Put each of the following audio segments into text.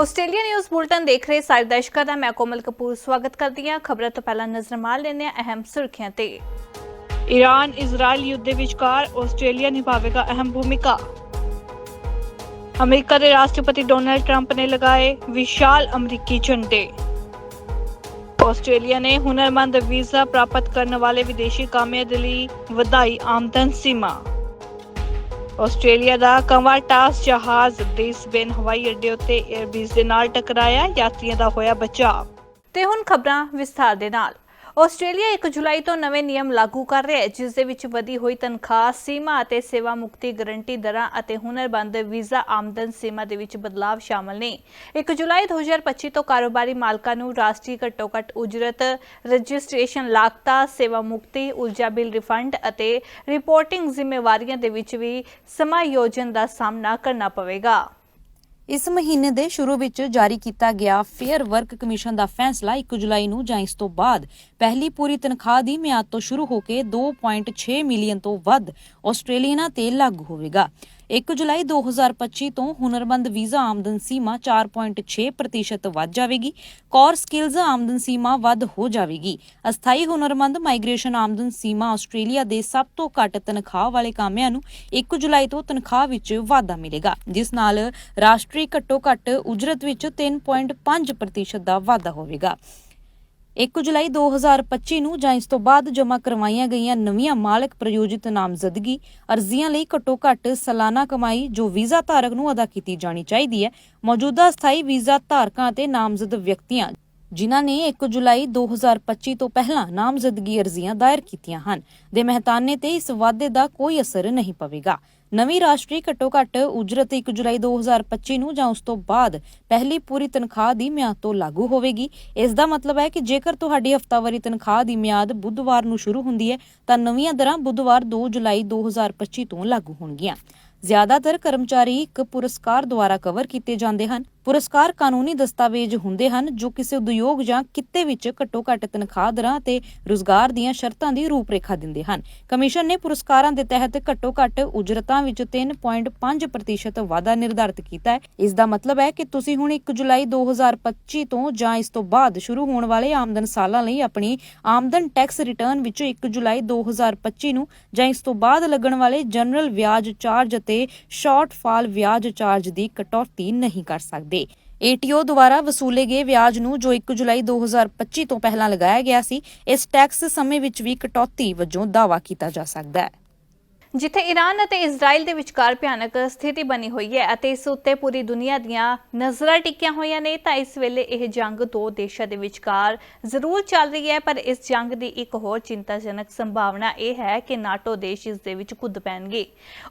Australia news bulletin ਦੇਖ ਰਹੇ ਸਾਰੇ ਦਰਸ਼ਕਾਂ ਦਾ ਮੈਂ ਕੋਮਲ ਕਪੂਰ ਸਵਾਗਤ ਕਰਦੀ ਹਾਂ। ਖਬਰਾਂ ਤੋਂ ਪਹਿਲਾਂ ਨਜ਼ਰ ਮਾਰ ਲੈਂਦੇ ਹਾਂ ਅਹਿਮ ਸੁਰਖੀਆਂ ਤੇ। ਈਰਾਨ ਇਜ਼ਰਾਈਲ ਯੁੱਧ ਦੇ ਵਿਚਕਾਰ ਆਸਟ੍ਰੇਲੀਆ ਨਿਭਾਵੇਗਾ ਅਹਿਮ ਭੂਮਿਕਾ। ਅਮਰੀਕਾ ਦੇ ਰਾਸ਼ਟਰਪਤੀ ਡੋਨਲਡ ਟਰੰਪ ਨੇ ਲਗਾਏ ਵਿਸ਼ਾਲ ਅਮਰੀਕੀ ਝੰਡੇ। ਆਸਟ੍ਰੇਲੀਆ ਨੇ ਹੁਨਰਮੰਦ ਵੀਜ਼ਾ ਪ੍ਰਾਪਤ ਕਰਨ ਵਾਲੇ ਵਿਦੇਸ਼ੀ ਕਾਮਿਆਂ ਦੇ ਲਈ ਵਧਾਈ ਆਮਦਨ ਸੀਮਾ। ਆਸਟ੍ਰੇਲੀਆ ਦਾ ਕਵਾਟਾਸ ਜਹਾਜ਼ ਬ੍ਰਿਸਬੇਨ ਹਵਾਈ ਅੱਡੇ ਉੱਤੇ 에ਅਰਬੀਸ ਦੇ ਨਾਲ ਟਕਰਾਇਆ, ਯਾਤਰੀਆਂ ਦਾ ਹੋਇਆ ਬਚਾਅ। ਤੇ ਹੁਣ ਖਬਰਾਂ ਵਿਸਥਾਰ ਦੇ ਨਾਲ। ਆਸਟ੍ਰੇਲੀਆ 1 ਜੁਲਾਈ ਤੋਂ ਨਵੇਂ ਨਿਯਮ ਲਾਗੂ ਕਰ ਰਿਹਾ ਹੈ, ਜਿਸ ਦੇ ਵਿੱਚ ਵਧੀ ਹੋਈ ਤਨਖਾਹ, ਸੀਮਾ ਅਤੇ ਸੇਵਾ ਮੁਕਤੀ ਗਰੰਟੀ ਦਰਾਂ ਅਤੇ ਹੁਨਰਬੰਦ ਵੀਜ਼ਾ ਆਮਦਨ ਸੀਮਾ ਦੇ ਵਿੱਚ ਬਦਲਾਅ ਸ਼ਾਮਲ ਨੇ। 1 ਜੁਲਾਈ 2025 ਤੋਂ ਕਾਰੋਬਾਰੀ ਮਾਲਕਾਂ ਨੂੰ ਰਾਸ਼ਟਰੀ ਘੱਟੋ-ਘੱਟ ਉਜਰਤ, ਰਜਿਸਟ੍ਰੇਸ਼ਨ ਲਾਗਤਾਂ, ਸੇਵਾ ਮੁਕਤੀ, ਊਰਜਾ ਬਿੱਲ ਰਿਫੰਡ ਅਤੇ ਰਿਪੋਰਟਿੰਗ ਜ਼ਿੰਮੇਵਾਰੀਆਂ ਦੇ ਵਿੱਚ ਵੀ ਸਮਾਯੋਜਨ ਦਾ ਸਾਹਮਣਾ ਕਰਨਾ ਪਵੇਗਾ। ਇਸ ਮਹੀਨੇ ਦੇ ਸ਼ੁਰੂ ਵਿੱਚ ਜਾਰੀ ਕੀਤਾ ਗਿਆ ਫੇਅਰ ਵਰਕ ਕਮਿਸ਼ਨ ਦਾ ਫੈਸਲਾ 1 ਜੁਲਾਈ ਨੂੰ ਜਾਂ ਇਸ ਤੋਂ ਬਾਅਦ ਪਹਿਲੀ ਪੂਰੀ ਤਨਖਾਹ ਦੀ ਮਿਆਦ ਤੋਂ ਸ਼ੁਰੂ ਹੋ ਕੇ 2.6 ਮਿਲੀਅਨ ਤੋਂ ਵੱਧ ਆਸਟ੍ਰੇਲੀਅਨਾਂ ਤੇ ਲਾਗੂ ਹੋਵੇਗਾ। 1 ਜੁਲਾਈ 2025 ਤੋਂ ਹੁਨਰਮੰਦ ਵੀਜ਼ਾ ਆਮਦਨ ਸੀਮਾ 4.6% ਵੱਧ ਜਾਵੇਗੀ। ਕੋਰ ਸਕਿੱਲਜ਼ ਆਮਦਨ ਸੀਮਾ ਵੱਧ ਹੋ ਜਾਵੇਗੀ। ਅਸਥਾਈ ਹੁਨਰਮੰਦ ਮਾਈਗ੍ਰੇਸ਼ਨ ਆਮਦਨ ਸੀਮਾ ਆਸਟ੍ਰੇਲੀਆ ਦੇ ਸਭ ਤੋਂ ਘੱਟ ਤਨਖਾਹ ਵਾਲੇ ਕਾਮਿਆਂ ਨੂੰ 1 ਜੁਲਾਈ ਤੋਂ ਤਨਖਾਹ ਵਿੱਚ ਵਾਧਾ ਮਿਲੇਗਾ। ਜਿਸ ਨਾਲ ਰਾਸ਼ਟਰੀ ਘੱਟੋ ਘੱਟ ਉਜਰਤ ਵਿੱਚ 3.5% ਦਾ ਵਾਧਾ ਹੋਵੇਗਾ। 1 ਜੁਲਾਈ 2025 ਨੂੰ ਜਾਂ ਇਸ ਤੋਂ ਬਾਅਦ ਜਮ੍ਹਾਂ ਕਰਵਾਈਆਂ ਗਈਆਂ ਨਵੀਆਂ ਮਾਲਕ ਪ੍ਰਯੋਜਿਤ ਨਾਮਜ਼ਦਗੀ ਅਰਜ਼ੀਆਂ ਲਈ ਘੱਟੋ ਘੱਟ ਸਾਲਾਨਾ ਕਮਾਈ ਜੋ ਵੀਜ਼ਾ ਧਾਰਕ ਨੂੰ ਅਦਾ ਕੀਤੀ ਜਾਣੀ ਚਾਹੀਦੀ ਹੈ। ਮੌਜੂਦਾ ਸਥਾਈ ਵੀਜ਼ਾ ਧਾਰਕਾਂ ਅਤੇ ਨਾਮਜ਼ਦ ਵਿਅਕਤੀਆਂ ਜਿਨ੍ਹਾਂ ਨੇ 1 ਜੁਲਾਈ 2025 ਤੋਂ ਪਹਿਲਾਂ ਨਾਮਜ਼ਦਗੀ ਅਰਜ਼ੀਆਂ ਦਾਇਰ ਕੀਤੀਆਂ ਹਨ, ਦੇ ਮਹਿਤਾਨੇ ਤੇ ਇਸ ਵਾਅਦੇ ਦਾ ਕੋਈ ਅਸਰ ਨਹੀਂ ਪਵੇਗਾ। ਨਵੀਂ ਰਾਸ਼ਟਰੀ ਘੱਟੋ ਘੱਟ ਉਜਰਤ 1 ਜੁਲਾਈ 2025 ਨੂੰ ਜਾਂ ਉਸ ਤੋਂ ਬਾਅਦ ਪਹਿਲੀ ਪੂਰੀ ਤਨਖਾਹ ਦੀ ਮਿਆਦ ਤੋਂ ਲਾਗੂ ਹੋਵੇਗੀ। ਇਸ ਦਾ ਮਤਲਬ ਹੈ ਕਿ ਜੇਕਰ ਤੁਹਾਡੀ ਹਫ਼ਤਾਵਾਰੀ ਤਨਖਾਹ ਦੀ ਮਿਆਦ ਬੁੱਧਵਾਰ ਨੂੰ ਸ਼ੁਰੂ ਹੁੰਦੀ ਹੈ, ਤਾਂ ਨਵੀਆਂ ਦਰਾਂ ਬੁੱਧਵਾਰ 2 ਜੁਲਾਈ 2025 ਤੋਂ ਲਾਗੂ ਹੋਣਗੀਆਂ। ਜ਼ਿਆਦਾਤਰ ਕਰਮਚਾਰੀ ਇੱਕ ਪੁਰਸਕਾਰ ਦੁਆਰਾ ਕਵਰ ਕੀਤੇ ਜਾਂਦੇ ਹਨ। ਪੁਰਸਕਾਰ ਕਾਨੂੰਨੀ ਦਸਤਾਵੇਜ਼ ਹੁੰਦੇ ਹਨ ਜੋ ਕਿਸੇ ਉਦਯੋਗ ਜਾਂ ਕਿੱਤੇ ਵਿੱਚ ਘੱਟੋ-ਘੱਟ ਤਨਖਾਹ ਦਰਾਂ ਤੇ ਰੁਜ਼ਗਾਰ ਦੀਆਂ ਸ਼ਰਤਾਂ ਦੀ ਰੂਪਰੇਖਾ ਦਿੰਦੇ ਹਨ। ਕਮਿਸ਼ਨ ਨੇ ਪੁਰਸਕਾਰਾਂ ਦੇ ਤਹਿਤ ਘੱਟੋ-ਘੱਟ ਉਜਰਤਾਂ ਵਿੱਚ 3.5% ਵਾਧਾ ਨਿਰਧਾਰਿਤ ਕੀਤਾ ਹੈ। ਇਸ ਦਾ ਮਤਲਬ ਹੈ ਕਿ ਤੁਸੀਂ ਹੁਣ 1 ਜੁਲਾਈ 2025 ਤੋਂ ਜਾਂ ਇਸ ਤੋਂ ਬਾਅਦ ਸ਼ੁਰੂ ਹੋਣ ਵਾਲੇ ਆਮਦਨ ਸਾਲਾਂ ਲਈ ਆਪਣੀ ਆਮਦਨ ਟੈਕਸ ਰਿਟਰਨ ਵਿੱਚੋਂ 1 ਜੁਲਾਈ 2025 ਨੂੰ ਜਾਂ ਇਸ ਤੋਂ ਬਾਅਦ ਲੱਗਣ ਵਾਲੇ ਜਨਰਲ ਵਿਆਜ ਚਾਰਜ ਅਤੇ ਸ਼ਾਰਟਫਾਲ ਵਿਆਜ ਚਾਰਜ ਦੀ ਕਟੌਤੀ ਨਹੀਂ ਕਰ ਸਕਦੇ। ਏਟੀਓ ਦੁਆਰਾ ਵਸੂਲੇ ਗਏ ਵਿਆਜ ਨੂੰ ਜੋ 1 ਜੁਲਾਈ 2025 ਤੋਂ ਪਹਿਲਾਂ ਲਗਾਇਆ ਗਿਆ ਸੀ, ਇਸ ਟੈਕਸ ਸਮੇਂ ਵਿੱਚ ਵੀ ਕਟੌਤੀ ਵਜੋਂ ਦਾਅਵਾ ਕੀਤਾ ਜਾ ਸਕਦਾ ਹੈ। ਜਿੱਥੇ ਈਰਾਨ ਅਤੇ ਇਜ਼ਰਾਈਲ ਦੇ ਵਿਚਕਾਰ ਭਿਆਨਕ ਸਥਿਤੀ ਬਣੀ ਹੋਈ ਹੈ ਅਤੇ ਇਸ ਉੱਤੇ ਪੂਰੀ ਦੁਨੀਆ ਦੀਆਂ ਨਜ਼ਰਾਂ ਟਿਕੀਆਂ ਹੋਈਆਂ ਨੇ, ਤਾਂ ਇਸ ਵੇਲੇ ਇਹ ਜੰਗ ਦੋ ਦੇਸ਼ਾਂ ਦੇ ਵਿਚਕਾਰ ਜ਼ਰੂਰ ਚੱਲ ਰਹੀ ਹੈ, ਪਰ ਇਸ ਜੰਗ ਦੀ ਇੱਕ ਹੋਰ ਚਿੰਤਾਜਨਕ ਸੰਭਾਵਨਾ ਇਹ ਹੈ ਕਿ ਨਾਟੋ ਦੇਸ਼ ਇਸ ਦੇ ਵਿੱਚ ਕੁੱਦ ਪੈਣਗੇ।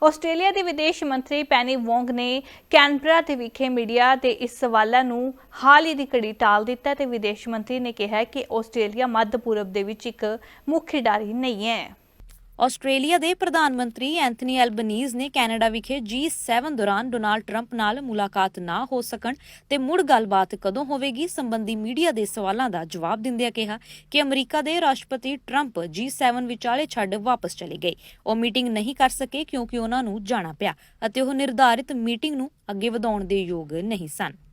ਆਸਟ੍ਰੇਲੀਆ ਦੇ ਵਿਦੇਸ਼ ਮੰਤਰੀ ਪੈਨੀ ਵੋਂਗ ਨੇ ਕੈਨਬਰਾ ਦੇ ਵਿਖੇ ਮੀਡੀਆ ਦੇ ਇਸ ਸਵਾਲਾਂ ਨੂੰ ਹਾਲ ਹੀ ਦੀ ਘੜੀ ਟਾਲ ਦਿੱਤਾ ਤੇ ਵਿਦੇਸ਼ ਮੰਤਰੀ ਨੇ ਕਿਹਾ ਕਿ ਆਸਟ੍ਰੇਲੀਆ ਮੱਧ ਪੂਰਬ ਦੇ ਵਿੱਚ ਇੱਕ ਮੁੱਖ ਖਿਡਾਰੀ ਨਹੀਂ ਹੈ। ਆਸਟ੍ਰੇਲੀਆ ਦੇ ਪ੍ਰਧਾਨ ਮੰਤਰੀ ਐਂਥਨੀ ਐਲਬਨੀਜ਼ ਨੇ ਕੈਨੇਡਾ ਵਿਖੇ G7 ਦੌਰਾਨ ਡੋਨਾਲਡ ਟਰੰਪ ਨਾਲ ਮੁਲਾਕਾਤ ਨਾ ਹੋ ਸਕਣ ਤੇ ਮੁੜ ਗੱਲਬਾਤ ਕਦੋਂ ਹੋਵੇਗੀ ਸੰਬੰਧੀ ਮੀਡੀਆ ਦੇ ਸਵਾਲਾਂ ਦਾ ਜਵਾਬ ਦਿੰਦਿਆਂ ਕਿਹਾ ਕਿ ਅਮਰੀਕਾ ਦੇ ਰਾਸ਼ਟਰਪਤੀ ਟਰੰਪ G7 ਵਿਚਾਲੇ ਛੱਡ ਵਾਪਸ ਚਲੇ ਗਏ। ਉਹ ਮੀਟਿੰਗ ਨਹੀਂ ਕਰ ਸਕੇ ਕਿਉਂਕਿ ਉਹਨਾਂ ਨੂੰ ਜਾਣਾ ਪਿਆ ਅਤੇ ਉਹ ਨਿਰਧਾਰਿਤ ਮੀਟਿੰਗ ਨੂੰ ਅੱਗੇ ਵਧਾਉਣ ਦੇ ਯੋਗ ਨਹੀਂ ਸਨ।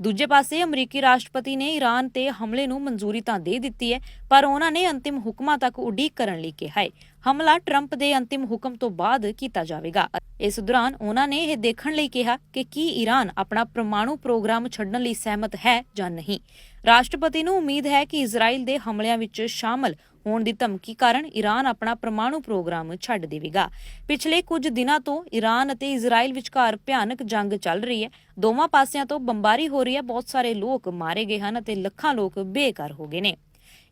ਦੂਜੇ ਪਾਸੇ ਅਮਰੀਕੀ ਰਾਸ਼ਟਰਪਤੀ ਨੇ ਈਰਾਨ ਤੇ ਹਮਲੇ ਨੂੰ ਮਨਜ਼ੂਰੀ ਤਾਂ ਦੇ ਦਿੱਤੀ ਹੈ, ਪਰ ਉਹਨਾਂ ਨੇ ਅੰਤਿਮ ਹੁਕਮਾਂ ਤੱਕ ਉਡੀਕ ਕਰਨ ਲਈ ਕਿਹਾ ਹੈ। ਹਮਲਾ ਟਰੰਪ ਦੇ ਅੰਤਿਮ ਹੁਕਮ ਤੋਂ ਬਾਅਦ ਕੀਤਾ ਜਾਵੇਗਾ। ਇਸ ਦੌਰਾਨ ਉਹਨਾਂ ਨੇ ਇਹ ਦੇਖਣ ਲਈ ਕਿਹਾ ਕਿ ਕੀ ਈਰਾਨ ਆਪਣਾ ਪਰਮਾਣੂ ਪ੍ਰੋਗਰਾਮ ਛੱਡਣ ਲਈ ਸਹਿਮਤ ਹੈ ਜਾਂ ਨਹੀਂ। ਰਾਸ਼ਟਰਪਤੀ ਨੂੰ ਉਮੀਦ ਹੈ ਕਿ ਇਜ਼ਰਾਈਲ ਦੇ ਹਮਲਿਆਂ ਵਿੱਚ ਸ਼ਾਮਲ ਹੋਣ ਦੀ ਧਮਕੀ ਕਾਰਨ ਈਰਾਨ ਆਪਣਾ ਪਰਮਾਣੂ ਪ੍ਰੋਗਰਾਮ ਛੱਡ ਦੇਵੇਗਾ। ਪਿਛਲੇ ਕੁਝ ਦਿਨਾਂ ਤੋਂ ਈਰਾਨ ਅਤੇ ਇਜ਼ਰਾਈਲ ਵਿਚਕਾਰ ਭਿਆਨਕ ਜੰਗ ਚੱਲ ਰਹੀ ਹੈ। ਦੋਵਾਂ ਪਾਸਿਆਂ ਤੋਂ ਬੰਬਾਰੀ ਹੋ ਰਹੀ ਹੈ। ਬਹੁਤ ਸਾਰੇ ਲੋਕ ਮਾਰੇ ਗਏ ਹਨ ਅਤੇ ਲੱਖਾਂ ਲੋਕ ਬੇਘਰ ਹੋ ਗਏ ਨੇ।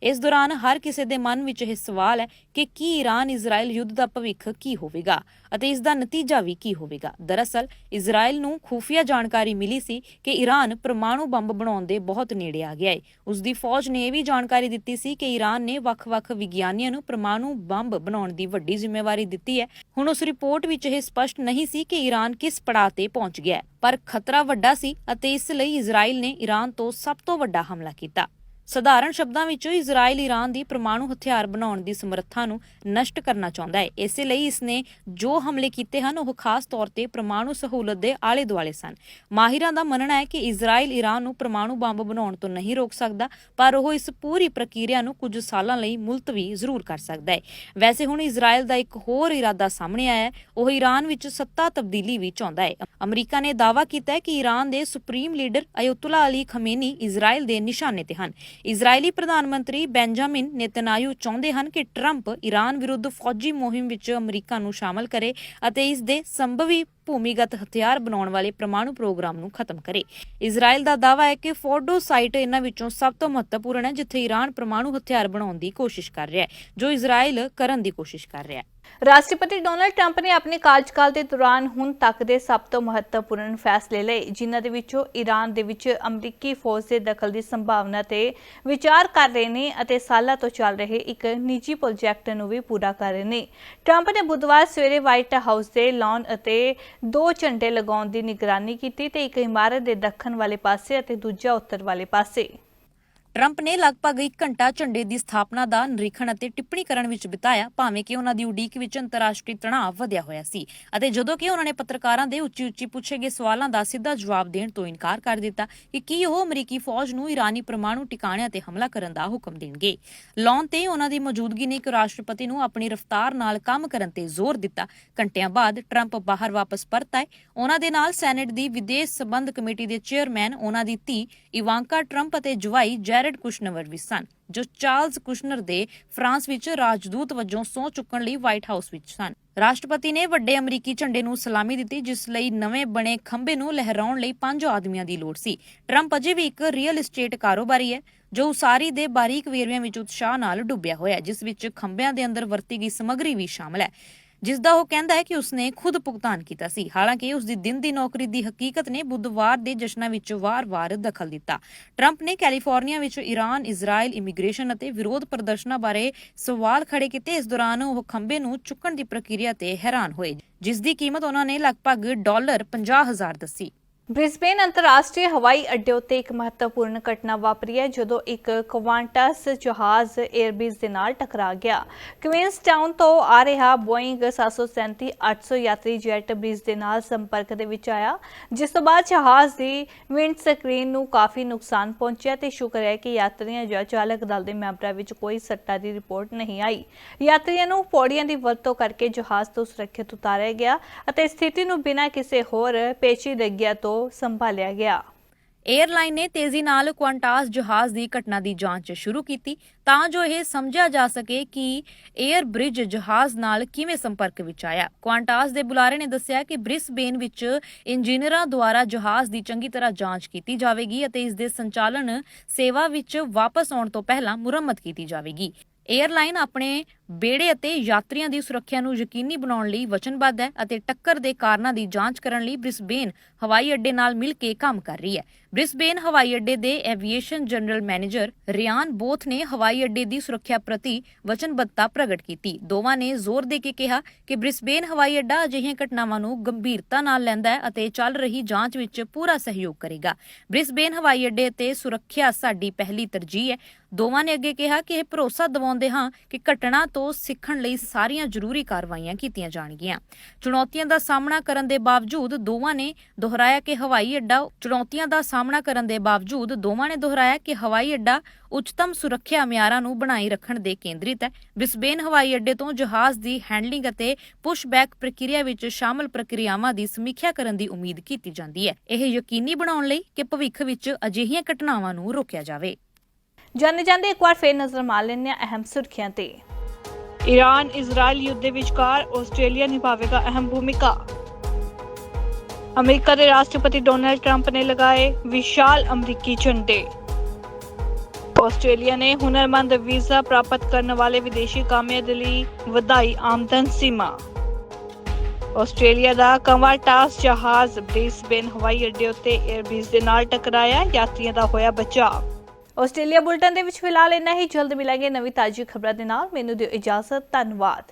ਇਸ ਦੌਰਾਨ ਹਰ ਕਿਸੇ ਦੇ ਮਨ ਵਿੱਚ ਇਹ ਸਵਾਲ ਹੈ ਕਿ ਕੀ ਈਰਾਨ ਇਜ਼ਰਾਈਲ ਯੁੱਧ ਦਾ ਭਵਿੱਖ ਕੀ ਹੋਵੇਗਾ ਅਤੇ ਇਸ ਦਾ ਨਤੀਜਾ ਵੀ ਕੀ ਹੋਵੇਗਾ। ਦਰਅਸਲ ਇਜ਼ਰਾਈਲ ਨੂੰ ਖੂਫੀਆ ਜਾਣਕਾਰੀ ਮਿਲੀ ਸੀ ਕਿ ਈਰਾਨ ਪਰਮਾਣੂ ਬੰਬ ਬਣਾਉਣ ਦੇ ਬਹੁਤ ਨੇੜੇ ਆ ਗਿਆ ਹੈ ਉਸ ਦੀ ਫੌਜ ਨੇ ਇਹ ਵੀ ਜਾਣਕਾਰੀ ਦਿੱਤੀ ਸੀ ਕਿ ਈਰਾਨ ਨੇ ਵੱਖ-ਵੱਖ ਵਿਗਿਆਨੀਆਂ ਨੂੰ ਪਰਮਾਣੂ ਬੰਬ ਬਣਾਉਣ ਦੀ ਵੱਡੀ ਜ਼ਿੰਮੇਵਾਰੀ ਦਿੱਤੀ ਹੈ। ਹੁਣ ਉਸ ਰਿਪੋਰਟ ਵਿੱਚ ਇਹ ਸਪਸ਼ਟ ਨਹੀਂ ਸੀ ਕਿ ਈਰਾਨ ਕਿਸ ਪੜਾਅ ਤੇ ਪਹੁੰਚ ਗਿਆ ਪਰ ਖਤਰਾ ਵੱਡਾ ਸੀ ਅਤੇ ਇਸ ਲਈ ਇਜ਼ਰਾਈਲ ਨੇ ਈਰਾਨ ਤੋਂ ਸਭ ਤੋਂ ਵੱਡਾ ਹਮਲਾ ਕੀਤਾ। ਸਧਾਰਨ ਸ਼ਬਦਾਂ ਵਿੱਚ ਇਜ਼ਰਾਈਲ ਈਰਾਨ ਦੀ ਪਰਮਾਣੂ ਹਥਿਆਰ ਬਣਾਉਣ ਦੀ ਸਮਰੱਥਾ ਨੂੰ ਨਸ਼ਟ ਕਰਨਾ ਚਾਹੁੰਦਾ ਹੈ। ਇਸੇ ਲਈ ਇਸਨੇ ਜੋ ਹਮਲੇ ਕੀਤੇ ਹਨ, ਉਹ ਖਾਸ ਤੌਰ ਤੇ ਪਰਮਾਣੂ ਸਹੂਲਤ ਦੇ ਆਲੇ ਦੁਆਲੇ ਸਨ। ਮਾਹਿਰਾਂ ਦਾ ਮੰਨਣਾ ਹੈ ਕਿ ਇਜ਼ਰਾਈਲ ਈਰਾਨ ਨੂੰ ਪਰਮਾਣੂ ਬੰਬ ਬਣਾਉਣ ਤੋਂ ਨਹੀਂ ਰੋਕ ਸਕਦਾ, ਪਰ ਉਹ ਇਸ ਪੂਰੀ ਪ੍ਰਕਿਰਿਆ ਨੂੰ ਕੁਝ ਸਾਲਾਂ ਲਈ ਮੁਲਤਵੀ ਜ਼ਰੂਰ ਕਰ ਸਕਦਾ ਹੈ। ਵੈਸੇ ਹੁਣ ਇਜ਼ਰਾਈਲ ਦਾ ਇੱਕ ਹੋਰ ਇਰਾਦਾ ਸਾਹਮਣੇ ਆਇਆ ਹੈ, ਉਹ ਈਰਾਨ ਵਿੱਚ ਸੱਤਾ ਤਬਦੀਲੀ ਵੀ ਚਾਹੁੰਦਾ ਹੈ। ਅਮਰੀਕਾ ਨੇ ਦਾਅਵਾ ਕੀਤਾ ਹੈ ਕਿ ਈਰਾਨ ਦੇ supreme leader Ayatollah Ali Khamenei Israel ਦੇ ਨਿਸ਼ਾਨੇ ਤੇ ਹਨ। ਇਜ਼ਰਾਈਲੀ ਪ੍ਰਧਾਨ ਮੰਤਰੀ ਬੈਂਜਾਮਿਨ ਨੇਤਨਯਾਹੂ ਚਾਹੁੰਦੇ ਹਨ ਕਿ ਟਰੰਪ ਈਰਾਨ ਵਿਰੁੱਧ ਫੌਜੀ ਮੁਹਿੰਮ ਵਿੱਚ ਅਮਰੀਕਾ ਨੂੰ ਸ਼ਾਮਲ ਕਰੇ ਅਤੇ ਇਸ ਦੇ ਸੰਭਵੀ ਭੂਮੀਗਤ ਹਥਿਆਰ ਬਣਾਉਣ ਵਾਲੇ ਪ੍ਰਮਾਣੂ ਪ੍ਰੋਗਰਾਮ ਨੂੰ ਖਤਮ ਕਰੇ। ਇਜ਼ਰਾਈਲ ਦਾ ਦਾਅਵਾ ਹੈ ਕਿ ਫੋਰਡੋ ਸਾਈਟ ਇਹਨਾਂ ਵਿੱਚੋਂ ਸਭ ਤੋਂ ਮਹੱਤਵਪੂਰਨ ਹੈ, ਜਿੱਥੇ ਈਰਾਨ ਪ੍ਰਮਾਣੂ ਹਥਿਆਰ ਬਣਾਉਣ ਦੀ ਕੋਸ਼ਿਸ਼ ਕਰ ਰਿਹਾ ਹੈ, ਜੋ ਇਜ਼ਰਾਈਲ ਕਰਨ ਦੀ ਕੋਸ਼ਿਸ਼ ਕਰ ਰਿਹਾ ਹੈ। ਰਾਸ਼ਟਰਪਤੀ ਡੋਨਲਡ ਟਰੰਪ ਨੇ ਆਪਣੇ ਕਾਰਜਕਾਲ ਦੇ ਦੌਰਾਨ ਹੁਣ ਤੱਕ ਦੇ ਸਭ ਤੋਂ ਮਹੱਤਵਪੂਰਨ ਫੈਸਲੇ ਲਏ, ਜਿਨ੍ਹਾਂ ਦੇ ਵਿੱਚੋਂ ਈਰਾਨ ਦੇ ਵਿੱਚ ਅਮਰੀਕੀ ਫੌਜ ਦੇ ਦਖਲ ਦੀ ਸੰਭਾਵਨਾ ਤੇ ਵਿਚਾਰ ਕਰ ਰਹੇ ਨੇ ਅਤੇ ਸਾਲਾਂ ਤੋਂ ਚੱਲ ਰਹੇ ਇੱਕ ਨਿੱਜੀ ਪ੍ਰੋਜੈਕਟ ਨੂੰ ਵੀ ਪੂਰਾ ਕਰ ਰਹੇ ਨੇ। ਟਰੰਪ ਨੇ ਬੁੱਧਵਾਰ ਸਵੇਰੇ ਵਾਈਟ ਹਾਊਸ ਦੇ ਲਾਨ ਅਤੇ ਦੋ ਝੰਡੇ ਲਗਾਉਣ ਦੀ ਨਿਗਰਾਨੀ ਕੀਤੀ ਤੇ ਇੱਕ ਇਮਾਰਤ ਦੇ ਦੱਖਣ ਵਾਲੇ ਪਾਸੇ ਅਤੇ ਦੂਜਾ ਉੱਤਰ ਵਾਲੇ ਪਾਸੇ। ਟਰੰਪ ਨੇ ਲਗਭਗ 1 ਘੰਟਾ ਝੰਡੇ ਦੀ ਸਥਾਪਨਾ ਦਾ ਨਿਰੀਖਣ ਅਤੇ ਟਿੱਪਣੀ ਕਰਨ ਵਿੱਚ ਬਿਤਾਇਆ, ਭਾਵੇਂ ਕਿ ਉਹਨਾਂ ਦੀ ਉਡੀਕ ਵਿੱਚ ਅੰਤਰਰਾਸ਼ਟਰੀ ਤਣਾਅ ਵਧਿਆ ਹੋਇਆ ਸੀ। ਅਤੇ ਜਦੋਂ ਕਿ ਉਹਨਾਂ ਨੇ ਪੱਤਰਕਾਰਾਂ ਦੇ ਉੱਚੀ-ਉੱਚੀ ਪੁੱਛੇ ਗਏ ਸਵਾਲਾਂ ਦਾ ਸਿੱਧਾ ਜਵਾਬ ਦੇਣ ਤੋਂ ਇਨਕਾਰ ਕਰ ਦਿੱਤਾ ਕਿ ਕੀ ਉਹ ਅਮਰੀਕੀ ਫੌਜ ਨੂੰ ਈਰਾਨੀ ਪਰਮਾਣੂ ਟਿਕਾਣਿਆਂ ਤੇ ਹਮਲਾ ਕਰਨ ਦਾ ਹੁਕਮ ਦੇਣਗੇ। ਲੌਨ ਤੇ ਉਹਨਾਂ ਦੀ ਮੌਜੂਦਗੀ ਨੇ ਇੱਕ ਰਾਸ਼ਟਰਪਤੀ ਨੂੰ ਆਪਣੀ ਰਫ਼ਤਾਰ ਨਾਲ ਕੰਮ ਕਰਨ ਤੇ ਜ਼ੋਰ ਦਿੱਤਾ। ਘੰਟਿਆਂ ਬਾਅਦ ਟਰੰਪ ਬਾਹਰ ਵਾਪਸ ਪਰਤ ਆਏ। ਉਹਨਾਂ ਦੇ ਨਾਲ ਸੈਨੇਟ ਦੀ ਵਿਦੇਸ਼ ਸਬੰਧ ਕਮੇਟੀ ਦੇ ਚੇਅਰਮੈਨ, ਉਹਨਾਂ ਦੀ ਧੀ ਇਵਾਂਕਾ ਟਰੰਪ ਅਤੇ ਜਵਾਈ ਜੈਰਡ ਕੁਸ਼ਨਰ ਵੀ ਸਨ, ਜੋ ਚਾਰਲਸ ਕੁਸ਼ਨਰ ਦੇ ਫਰਾਂਸ ਵਿੱਚ ਰਾਜਦੂਤ ਵਜੋਂ ਸਹੁੰ ਚੁੱਕਣ ਲਈ ਵਾਈਟ ਹਾਊਸ ਵਿੱਚ ਸਨ। ਰਾਸ਼ਟਰਪਤੀ ਨੇ ਵੱਡੇ ਅਮਰੀਕੀ ਝੰਡੇ ਨੂੰ ਸਲਾਮੀ ਦਿੱਤੀ, ਜਿਸ ਲਈ ਨਵੇਂ ਬਣੇ ਖੰਭੇ ਨੂੰ ਲਹਿਰਾਉਣ ਲਈ ਪੰਜ ਆਦਮੀਆਂ ਦੀ ਲੋੜ ਸੀ। ਟਰੰਪ ਅਜੇ ਵੀ ਇੱਕ ਰੀਅਲ ਏਸਟੇਟ ਕਾਰੋਬਾਰੀ ਹੈ, ਜੋ ਉਸਾਰੀ ਦੇ ਬਾਰੀਕ ਵੇਰਵਿਆਂ ਵਿੱਚ ਉਤਸ਼ਾਹ ਨਾਲ ਡੁੱਬਿਆ ਹੋਇਆ ਹੈ, ਜਿਸ ਵਿੱਚ ਖੰਭਿਆਂ ਦੇ ਅੰਦਰ ਵਰਤੀ ਗਈ ਸਮੱਗਰੀ ਵੀ ਸ਼ਾਮਲ ਹੈ। ਜਿਸ ਦਾ ਉਹ ਕਹਿੰਦਾ ਹੈ ਕਿ ਉਸਨੇ ਖੁਦ ਭੁਗਤਾਨ ਕੀਤਾ ਸੀ। ਹਾਲਾਂਕਿ ਉਸ ਦੀ ਦਿਨ ਦੀ ਨੌਕਰੀ ਦੀ ਹਕੀਕਤ ਨੇ ਬੁੱਧਵਾਰ ਦੇ ਜਸ਼ਨਾਂ ਵਿੱਚ ਵਾਰ-ਵਾਰ ਦਖਲ ਦਿੱਤਾ। ਟਰੰਪ ਨੇ ਕੈਲੀਫੋਰਨੀਆ ਵਿੱਚ ਈਰਾਨ, ਇਜ਼ਰਾਈਲ ਇਮੀਗ੍ਰੇਸ਼ਨ ਅਤੇ ਵਿਰੋਧ ਪ੍ਰਦਰਸ਼ਨਾਂ ਬਾਰੇ ਸਵਾਲ ਖੜੇ ਕੀਤੇ। ਇਸ ਦੌਰਾਨ ਉਹ ਖੰਭੇ ਨੂੰ ਚੁੱਕਣ ਦੀ ਪ੍ਰਕਿਰਿਆ ਤੇ ਹੈਰਾਨ ਹੋਏ ਜਿਸ ਦੀ ਕੀਮਤ ਉਹਨਾਂ ਨੇ ਲਗਭਗ ਡਾਲਰ 50000 ਦੱਸੀ। ਬ੍ਰਿਸਬੇਨ ਅੰਤਰਰਾਸ਼ਟਰੀ ਹਵਾਈ ਅੱਡੇ ਉੱਤੇ ਇੱਕ ਮਹੱਤਵਪੂਰਨ ਘਟਨਾ ਵਾਪਰੀ ਹੈ, ਜਦੋਂ ਇੱਕ ਕਵਾਂਟਸ ਜਹਾਜ਼ 에ਅਰਬੇਸ ਦੇ ਨਾਲ ਟਕਰਾ ਗਿਆ। ਕੁਇਨਸਟਾਊਨ ਤੋਂ ਆ ਰਿਹਾ ਬੋਇੰਗ 737 800 ਯਾਤਰੀ ਜੈਟ ਬ੍ਰਿਜ ਦੇ ਨਾਲ ਸੰਪਰਕ ਦੇ ਵਿੱਚ ਆਇਆ, ਜਿਸ ਤੋਂ ਬਾਅਦ ਜਹਾਜ਼ ਦੀ ਵਿੰਡ ਸਕਰੀਨ ਨੂੰ ਕਾਫੀ ਨੁਕਸਾਨ ਪਹੁੰਚਿਆ ਤੇ ਸ਼ੁਕਰ ਹੈ ਕਿ ਯਾਤਰੀਆਂ ਜਾਂ ਚਾਲਕ ਦਲ ਦੇ ਮੈਂਬਰਾਂ ਵਿੱਚ ਕੋਈ ਸੱਟਾਂ ਦੀ ਰਿਪੋਰਟ ਨਹੀਂ ਆਈ। ਯਾਤਰੀਆਂ ਨੂੰ ਪੌੜੀਆਂ ਦੀ ਵਰਤੋਂ ਕਰਕੇ ਜਹਾਜ਼ ਤੋਂ ਸੁਰੱਖਿਅਤ ਉਤਾਰਿਆ ਗਿਆ ਅਤੇ ਸਥਿਤੀ ਨੂੰ ਬਿਨਾਂ ਕਿਸੇ ਹੋਰ ਪੇਚੀਦਗੀਆਂ ਤੋਂ ਸੰਭਾਲਿਆ ਗਿਆ। ਏਅਰਲਾਈਨ ਨੇ ਤੇਜ਼ੀ ਨਾਲ ਕੁਆਂਟਾਸ ਜਹਾਜ਼ ਦੀ ਘਟਨਾ ਦੀ ਜਾਂਚ ਸ਼ੁਰੂ ਕੀਤੀ, ਤਾਂ ਜੋ ਇਹ ਸਮਝਿਆ ਜਾ ਸਕੇ ਕਿ 에ਅਰ ਬ੍ਰਿਜ ਜਹਾਜ਼ ਨਾਲ ਕਿਵੇਂ ਸੰਪਰਕ ਵਿੱਚ ਆਇਆ। ਕੁਆਂਟਾਸ ਦੇ ਬੁਲਾਰੇ ਨੇ ਦੱਸਿਆ ਕਿ ਬ੍ਰਿਸਬੇਨ ਵਿੱਚ ਇੰਜੀਨੀਅਰਾਂ ਦੁਆਰਾ ਜਹਾਜ਼ ਦੀ ਚੰਗੀ ਤਰ੍ਹਾਂ ਜਾਂਚ ਕੀਤੀ ਜਾਵੇਗੀ ਅਤੇ ਇਸ ਦੇ ਸੰਚਾਲਨ ਸੇਵਾ ਵਿੱਚ ਵਾਪਸ ਆਉਣ ਤੋਂ ਪਹਿਲਾਂ ਮੁਰੰਮਤ ਕੀਤੀ ਜਾਵੇਗੀ। ਏਅਰਲਾਈਨ ਆਪਣੇ ਬੇੜੇ ਅਤੇ ਯਾਤਰੀਆਂ ਦੀ ਸੁਰੱਖਿਆ ਨੂੰ ਯਕੀਨੀ ਬਣਾਉਣ ਲਈ ਵਚਨਬੱਧ ਹੈ ਅਤੇ ਟੱਕਰ ਦੇ ਕਾਰਨਾਂ ਦੀ ਜਾਂਚ ਕਰਨ ਲਈ ਬ੍ਰਿਸਬੇਨ ਹਵਾਈ ਅੱਡੇ ਨਾਲ ਮਿਲ ਕੇ ਕੰਮ ਕਰ ਰਹੀ ਹੈ। ਬ੍ਰਿਸਬੇਨ ਹਵਾਈ ਅੱਡੇ ਦੇ aviation general manager Ryan Both ਨੇ ਹਵਾਈ ਅੱਡੇ ਦੀ ਸੁਰੱਖਿਆ ਪ੍ਰਤੀ ਵਚਨਬੱਧਤਾ ਪ੍ਰਗਟ ਕੀਤੀ। ਦੋਵਾਂ ਨੇ ਜ਼ੋਰ ਦੇ ਕੇ ਕਿਹਾ ਕਿ ਬ੍ਰਿਸਬੇਨ ਹਵਾਈ ਅੱਡਾ ਅਜਿਹੀਆਂ ਘਟਨਾਵਾਂ ਨੂੰ ਗੰਭੀਰਤਾ ਨਾਲ ਲੈਂਦਾ ਹੈ ਅਤੇ ਚੱਲ ਰਹੀ ਜਾਂਚ ਵਿੱਚ ਪੂਰਾ ਸਹਿਯੋਗ ਕਰੇਗਾ। ਬ੍ਰਿਸਬੇਨ ਹਵਾਈ ਅੱਡੇ ਤੇ ਸੁਰੱਖਿਆ ਸਾਡੀ ਪਹਿਲੀ ਤਰਜੀਹ ਹੈ। ਦੋਵਾਂ ਨੇ ਅੱਗੇ ਕਿਹਾ ਕਿ ਇਹ ਭਰੋਸਾ ਦਿਵਾਉਂਦੇ ਹਾਂ ਕਿ ਘਟਨਾ ਤੋਂ ਸਿੱਖਣ ਲਈ ਸਾਰੀਆਂ ਜ਼ਰੂਰੀ ਕਾਰਵਾਈਆਂ ਕੀਤੀਆਂ ਜਾਣਗੀਆਂ। ਚੁਣੌਤੀਆਂ ਦਾ ਸਾਹਮਣਾ ਕਰਨ ਦੇ ਬਾਵਜੂਦ ਦੋਵਾਂ ਨੇ ਦੁਹਰਾਇਆ ਕਿ ਹਵਾਈ ਅੱਡਾ ਚੁਣੌਤੀਆਂ ਦਾ ਸਾਹਮਣਾ ਕਰਨ ਦੇ ਬਾਵਜੂਦ ਦੋਵਾਂ ਨੇ ਦੁਹਰਾਇਆ ਕਿ ਹਵਾਈ ਅੱਡਾ ਉੱਚਤਮ ਸੁਰੱਖਿਆ ਮਿਆਰਾਂ ਨੂੰ ਬਣਾਈ ਰੱਖਣ ਦੇ ਕੇਂਦਰਿਤ ਹੈ। ਬ੍ਰਿਸਬੇਨ ਹਵਾਈ ਅੱਡੇ ਤੋਂ ਜਹਾਜ਼ ਦੀ ਹੈਂਡਲਿੰਗ ਅਤੇ ਪੁਸ਼ਬੈਕ ਪ੍ਰਕਿਰਿਆ ਵਿੱਚ ਸ਼ਾਮਲ ਪ੍ਰਕਿਰਿਆਵਾਂ ਦੀ ਸਮੀਖਿਆ ਕਰਨ ਦੀ ਉਮੀਦ ਕੀਤੀ ਜਾਂਦੀ ਹੈ। ਇਹ ਯਕੀਨੀ ਬਣਾਉਣ ਲਈ ਕਿ ਭਵਿੱਖ ਵਿੱਚ ਅਜਿਹੀਆਂ ਘਟਨਾਵਾਂ ਨੂੰ ਰੋਕਿਆ ਜਾਵੇ। ਜਾਣੇ ਜਾਂਦੇ ਇੱਕ ਵਾਰ ਫੇਰ ਨਜ਼ਰ ਮਾਰ ਲੈਂਦੇ ਹਾਂ ਅਹਿਮ ਸੁਰਖੀਆਂ ਤੇ। ਈਰਾਨ ਇਜ਼ਰਾਈਲ ਯੁੱਧ ਦੇ ਵਿਚਕਾਰ ਆਸਟ੍ਰੇਲੀਆ ਨਿਭਾਵੇਗਾ ਅਹਿਮ ਭੂਮਿਕਾ। ਅਮਰੀਕਾ ਦੇ ਰਾਸ਼ਟਰਪਤੀ ਡੋਨਲਡ ਟਰੰਪ ਨੇ ਲਗਾਏ ਵਿਸ਼ਾਲ ਅਮਰੀਕੀ ਝੰਡੇ। ਆਸਟ੍ਰੇਲੀਆ ਨੇ ਹੁਨਰਮੰਦ ਵੀਜ਼ਾ ਪ੍ਰਾਪਤ ਕਰਨ ਵਾਲੇ ਵਿਦੇਸ਼ੀ ਕਾਮਿਆਂ ਦੇ ਲਈ ਵਧਾਈ ਆਮਦਨ ਸੀਮਾ। ਆਸਟ੍ਰੇਲੀਆ ਦਾ ਕਵਾਟਾਸ ਜਹਾਜ਼ ਬ੍ਰਿਸਬੇਨ ਹਵਾਈ ਅੱਡੇ ਉੱਤੇ 에ਅਰਬੇਸ ਦੇ ਨਾਲ ਟਕਰਾਇਆ, ਯਾਤਰੀਆਂ ਦਾ ਹੋਇਆ ਬਚਾਅ। ਆਸਟ੍ਰੇਲੀਆ ਬੁਲਟਨ ਦੇ ਵਿੱਚ ਫਿਲਹਾਲ ਇੰਨਾ ਹੀ। ਜਲਦ ਮਿਲਾਂਗੇ ਨਵੀਂ ਤਾਜ਼ੀ ਖਬਰਾਂ ਦੇ ਨਾਲ। ਮੈਨੂੰ ਦਿਓ ਇਜਾਜ਼ਤ। ਧੰਨਵਾਦ।